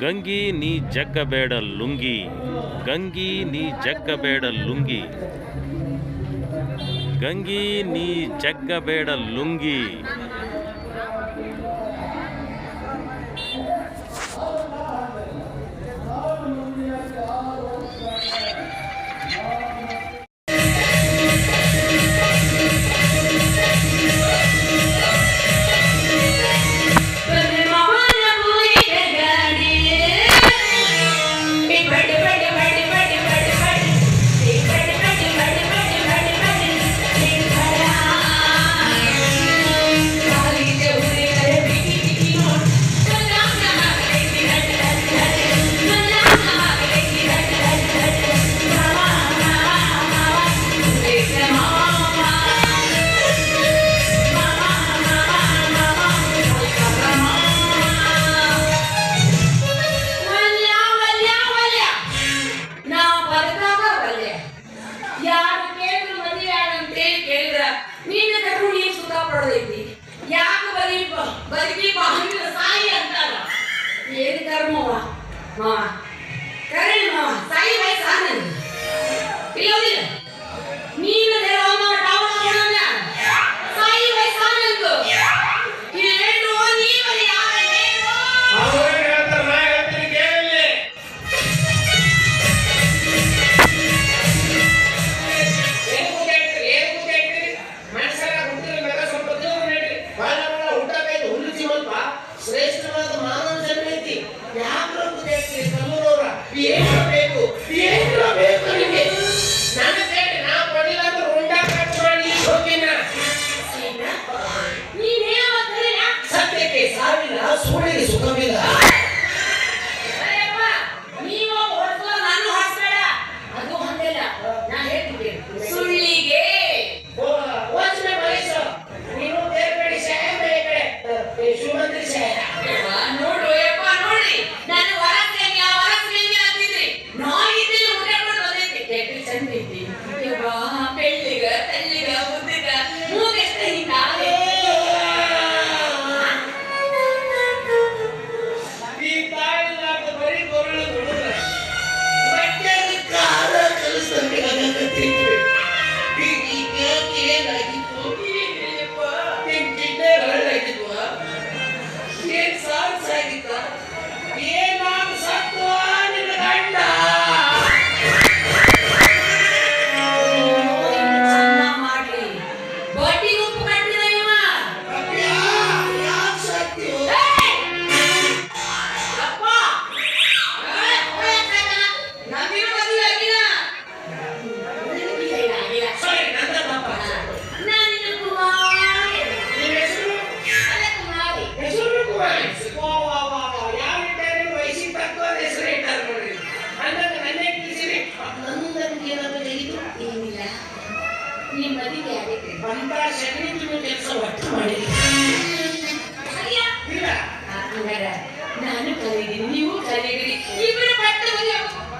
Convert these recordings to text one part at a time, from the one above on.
ಗಂಗಿ ನೀ ಜಗ್ಗಬೇಡ ಲುಂಗಿ. ಗಂಗಿ ನೀ ಜಗ್ಗಬೇಡ ಲುಂಗಿ. ಗಂಗಿ ನೀ ಜಗ್ಗಬೇಡ ಲುಂಗಿ. 来一个。ಹಾಕಿದಾರ ನಾನು ಕಲೀರಿ ನೀವು ಕಲೀರಿ ಇಬ್ಬರು ಪಟ್ಟವರಿ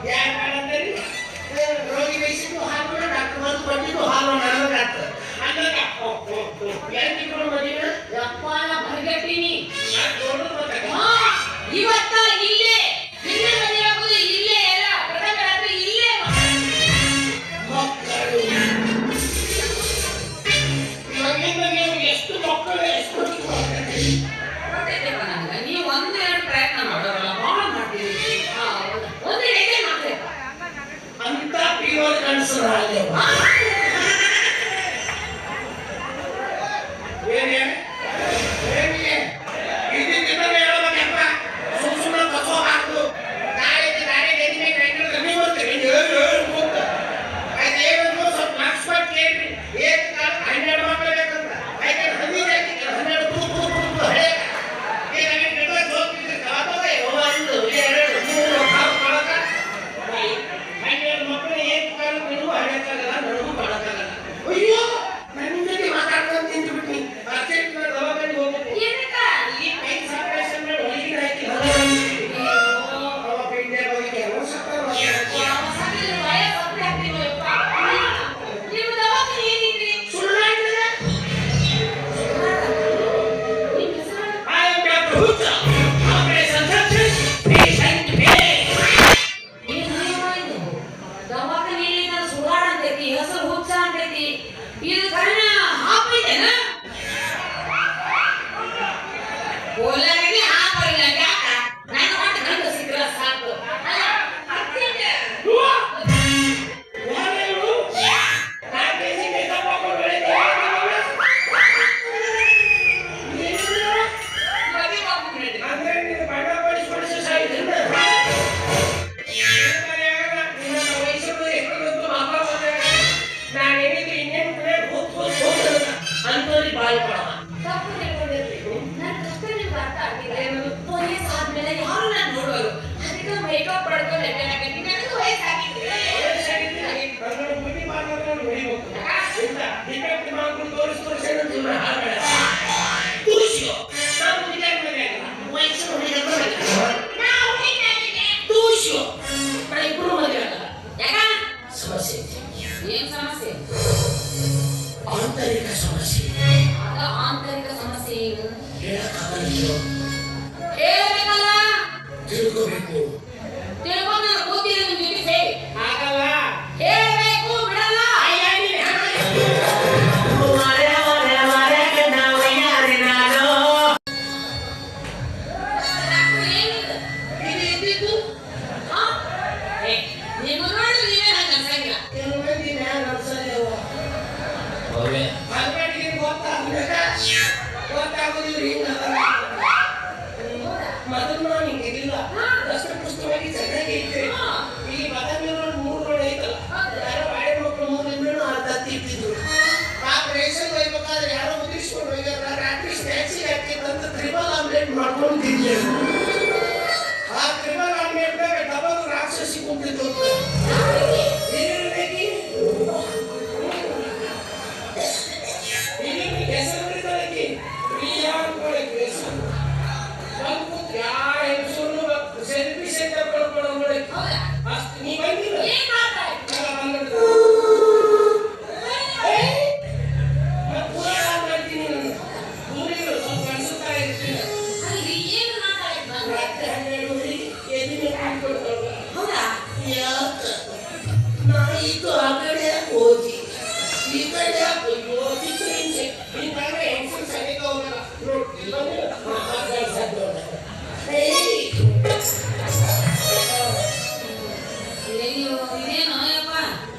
ಯಾರು ಮಾಡಂದ್ರಿ ರೋಗಿ ಬೇಯಿಸಿದ್ದು ಹಾಲು ಡಾಕ್ಟರ್ ಬಂದು ಬಂದಿದ್ದು ಹಾಲು ಯಪ್ಪ ಬರಗಟ್ಟಿನಿ. ಇವತ್ತ personally ఏం సమస్య ಆಂತರಿಕ ಸಮಸ್ಯೆ ಅದ ಆಂತರಿಕ ಸಮಸ್ಯೆ ಏನು ಹೇಳಕ್ಕಾಗಲ್ಲ ಹೇಳಬೇಕಲ್ಲ ತಿಳ್ಕೋಬೇಕು ತಿಳ್ಕೋ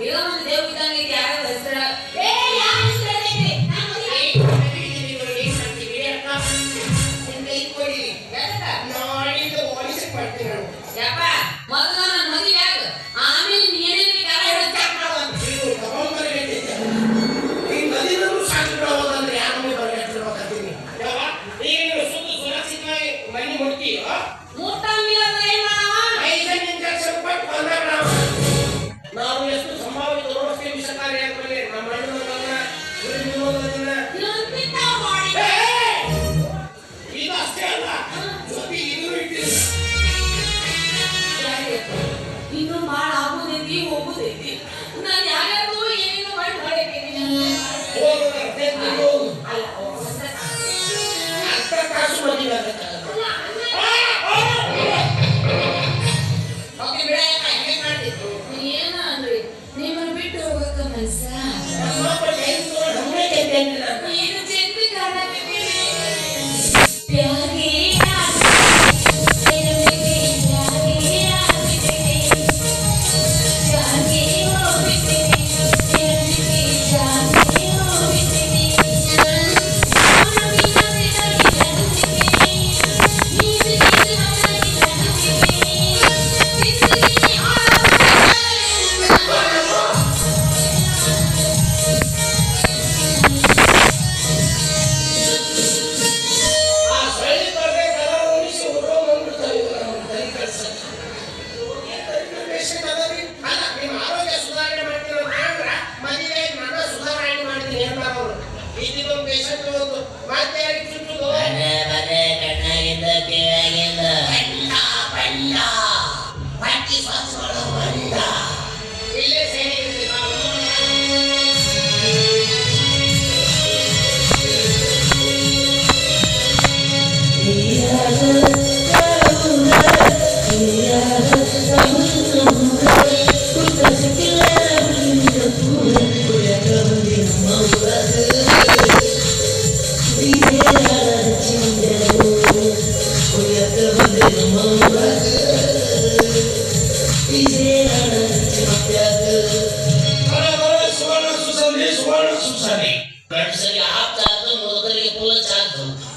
Yeah.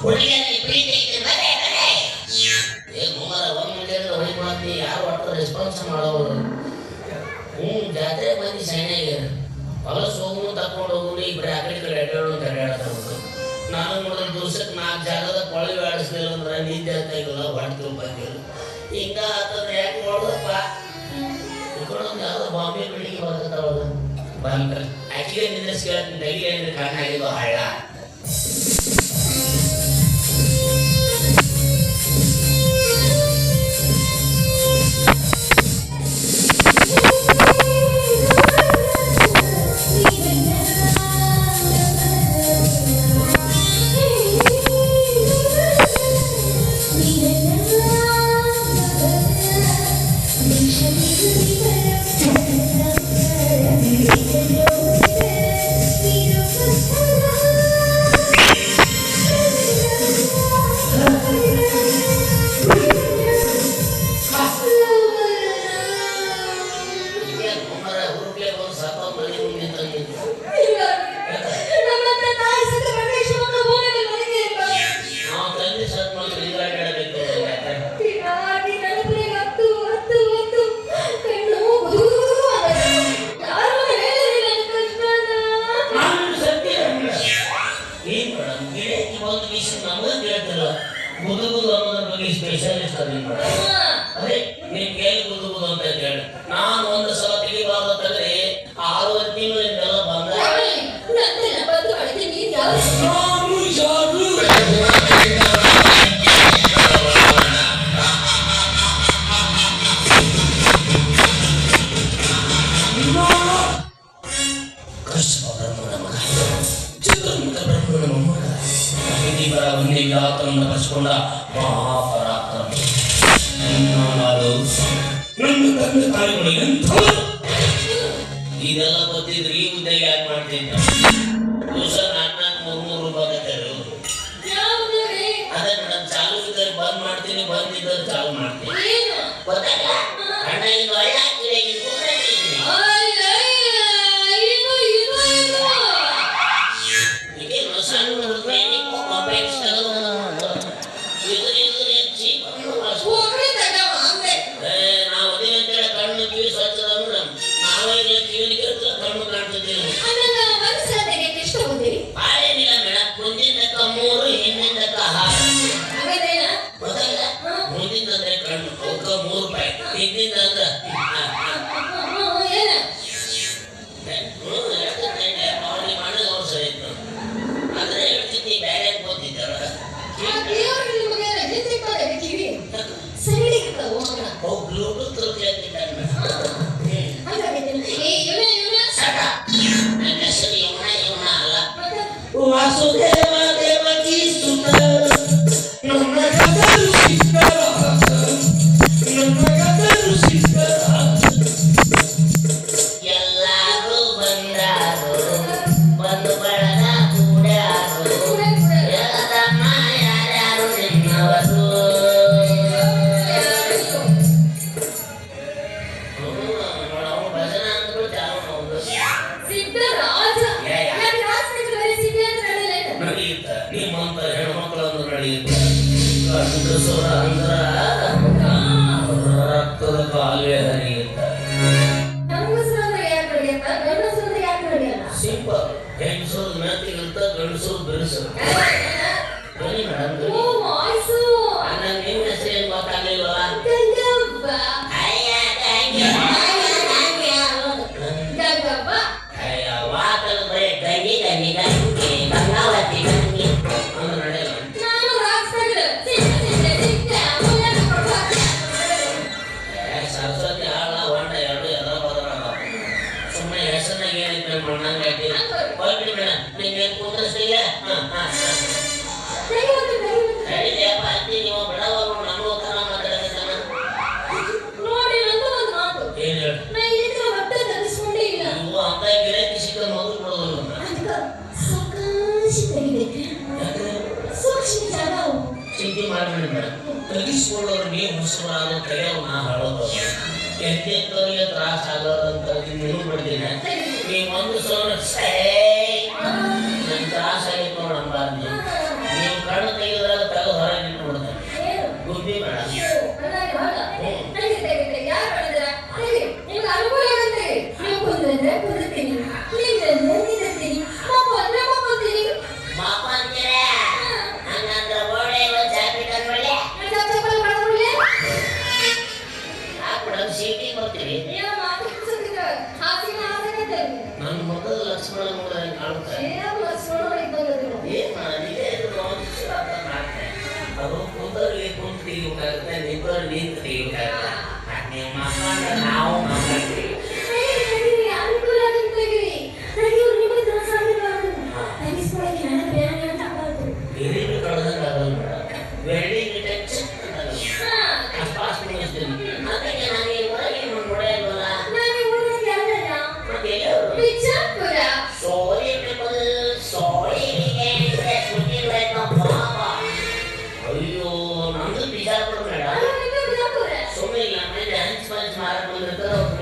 ಹುಡುಗಿಯಲ್ಲಿ ಪ್ರೀತಿ ಏ ಮೂವರ ಒಂದು ಮುಂಜಾನೆ ಹೊಳಿ ರೆಸ್ಪಾನ್ಸ್ ಮಾಡೋರು ಹ್ಞೂ ಜಾತ್ರೆ ಬಂದು ಸೈನ್ಯಾಗ್ಯಾರ ಹೊಲಸು ಹೋಗು ತಕೊಂಡು ಹೋಗುನು ಇಬ್ಬರು ಆ ಕಡೆ ಕಡೆ ಅಡ್ಡಾಡು ಅಂತ ನಾನು ನೋಡಿದ್ರೆ ದಿವ್ಸಕ್ಕೆ ನಾಲ್ಕು ಜಾಗದ ಕೊಳವೆ ಅಂದ್ರೆ ನಿದ್ದೆ ಅಂತ ಇಲ್ಲ ಹೊಟ್ಟೆ ಬಂದಿಲ್ಲ ಹಿಂಗ ಆತಂದ್ರೆ ಯಾಕೆ ನೋಡ್ದಪ್ಪ ಇಕೊಂಡೊಂದು ಬಾಂಬೆ ಬಿಲ್ಡಿಂಗ್ ಬರ್ತಾವ ಬಂದ್ರೆ ಆಕ್ಚುಲಿ ನಿಂದ್ರೆ ಸ್ಕೇಳಕ್ಕೆ ಡೈಲಿ ಅಂದ್ರೆ ಕಾರಣ ಆಗಿದ್ದು ಹಳ್ಳ ಸರಸ್ವತಿ ಆಳ ಹೊಂಡ ಎರಡು ಎಲ್ಲ ಬದಲ ಸುಮ್ಮನೆ ಹೆಸರನ್ನ ಹೇಳಿದ್ಮೇಲೆ ಮಣ್ಣಂಗೆ ಹಾಕಿಲ್ಲ ಹೋಗ್ಬಿಡಿ ಮೇಡಮ್ ನಿಂಗೆ ನೀವು ಬಿಡವಾಗ ನನಗೂ ಥರ ಮಾತಾಡ್ತಿದ್ದಾನ ನೋಡಿ ಒಂದು ಮಾತು. ಏನು ಹೇಳಿ? ನಾ ಇಲ್ಲಿದ್ರೆ ಹೊಟ್ಟೆ ತರಿಸ್ಕೊಂಡೇ ಇಲ್ಲ. ನೀವು ಅಂತ ಗಿರಾಕಿ ಚಿಂತೆ ಮಾಡಬೇಡಿ ಮೇಡಮ್ ಕಲಿಸ್ಕೊಳ್ಳೋರು ನೀವು ಮುಸ್ಲಿಮರಾದ ಕೈಯವ್ ನಾ ಹೇಳೋದು ಎಂತೆಂಥವ್ರಿಗೆ ತ್ರಾಸ ಆಗೋದಂತ ನಿಲ್ಬಿಡ್ತೀನಿ ನೀವು ಒಂದು ಸಾವಿರ ತ್ರಾಸ ಆಯ್ತು ನೋಡಂಬಾರ್ದು triangle letter of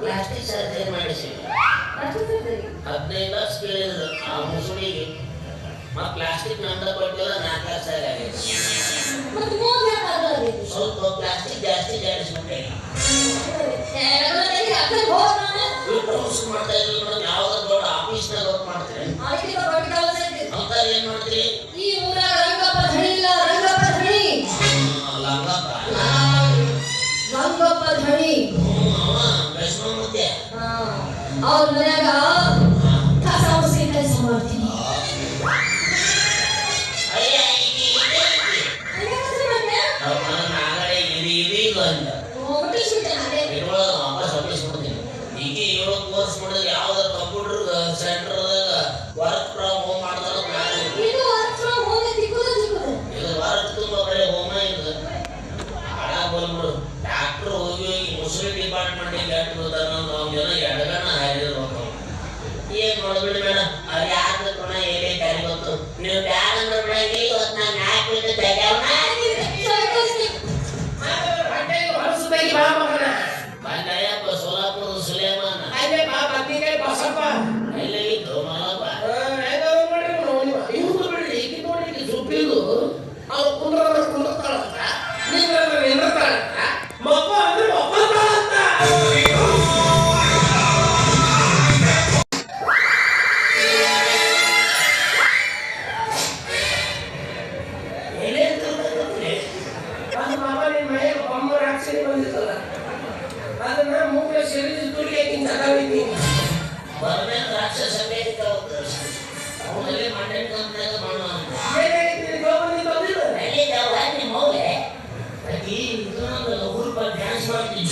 plastic surgery ಮಾಡಿಸಿ ಹದಿನೈದು ಲಕ್ಷ ಕೇಳಿದ್ರು. ಆ ಮುಸುಳಿಗೆ ಮತ್ತೆ ಪ್ಲಾಸ್ಟಿಕ್ ನಂಬರ್ ಕೊಟ್ಟಿಲ್ಲ ನಾಲ್ಕು ಲಕ್ಷ ಆಗೈತೆ ಮೂರು ಸ್ವಲ್ಪ ಪ್ಲಾಸ್ಟಿಕ್ ಜಾಸ್ತಿ ಜಾಡಿಸ್ಬಿಟ್ಟೆ. ಮಾಡ್ತಾ ಇಲ್ಲ ಯಾವ್ದು I'll. ಅದನ್ನ ಮೂಲ ಸೇರಿಸಿ ತುಳಿಯಕಿಂತ ಕವಿತಿ. ಬರಬೇಕು ರಾಕ್ಷಸ ಅವನಲ್ಲಿ ಮಣ್ಣಿನ ತೊಂದರೆ ಮಾಡುವ ಡ್ಯಾನ್ಸ್ ಮಾಡ್ತೀನಿ.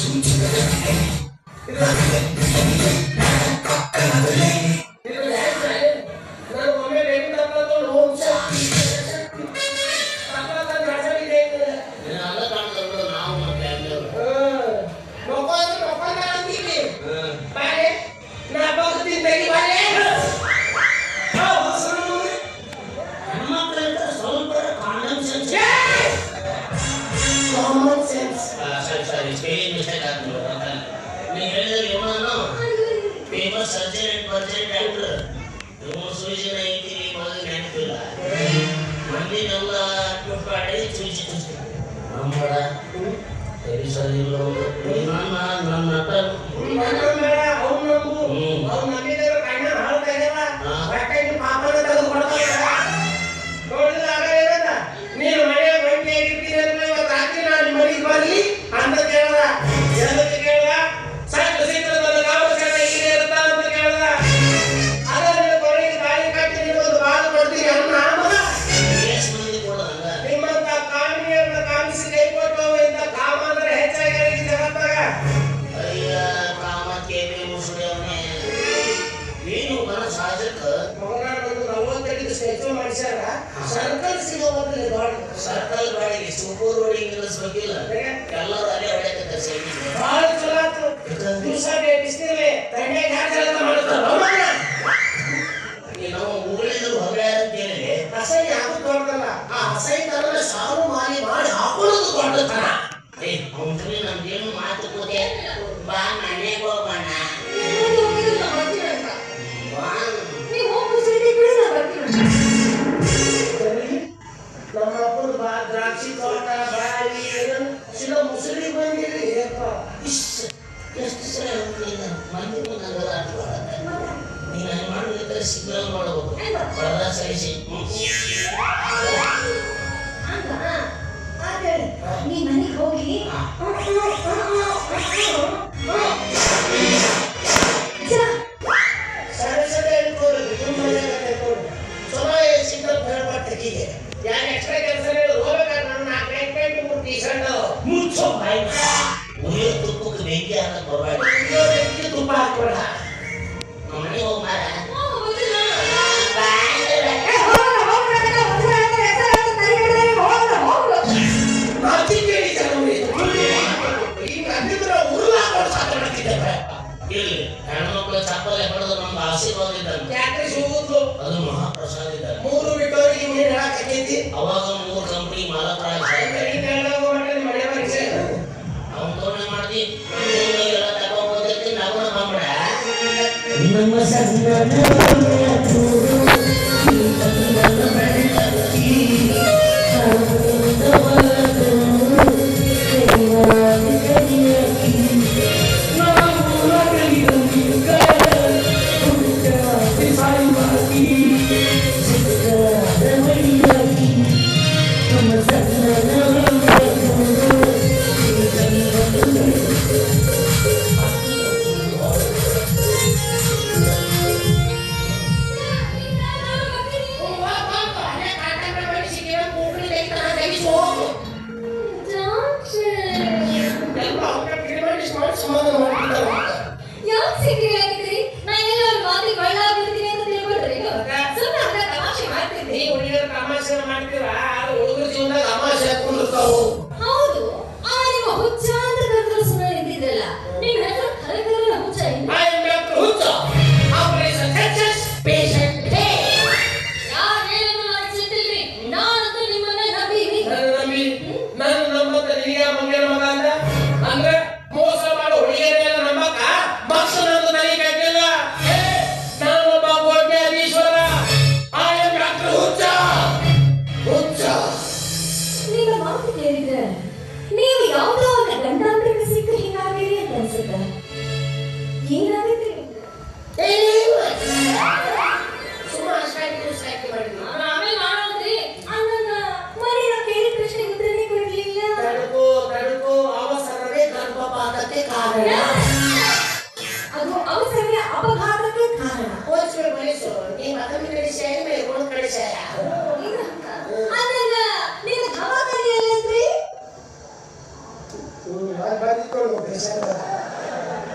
ಇಲ್ಲ ಅಲ್ಲಿ ನಮ್ಮ ಆತ್ಮಪಾಡಿ ಚುಚಿ ಚುಚಿ ನಂಬಡ ಸರಿಸಲಿಲ್ಲ ನನ್ನ ನನ್ನ ನೀನು ಮನೆಯ ಬಂಡಿ ಆಗಿರ್ತೀರಿ ಅಂದ್ರೆ ರಾತ್ರಿ ನಾನು ಮನೆಗೆ ಬರಲಿ ಅಂತ ಕೇಳದ ಎಲ್ಲರಿಗೆ Tú sabes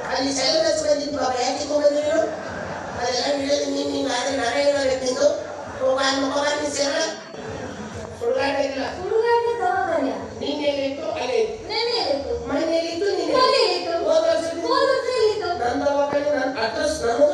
ಅಲ್ಲಿ ಸೈಲೆನ್ಸ್ ಬಂದಿದ್ದು ಪಾಪ ಯಾಕೆ ತಗೊಂಡಿದ್ರು ಅದೆಲ್ಲ ಹಿಡಿಯೋದು ನೀನು ನೀನು ಆದರೆ ನಾನೇ ಹೇಳಬೇಕು ನಿಂದು ಹೋಗ ಮುಖವಾಗಿ ಸೇರ ಸುಳ್ಗಾಟ ಇಲ್ಲ ನೀನು ಹೇಳಿತ್ತು ಅಲ್ಲೇ ಮನೆಯಲ್ಲಿತ್ತು ನೀನು ಹೋದ ವರ್ಷ ನಂದು ಅವಾಗ ನನ್ನ ಅಡ್ರೆಸ್ ನಾನು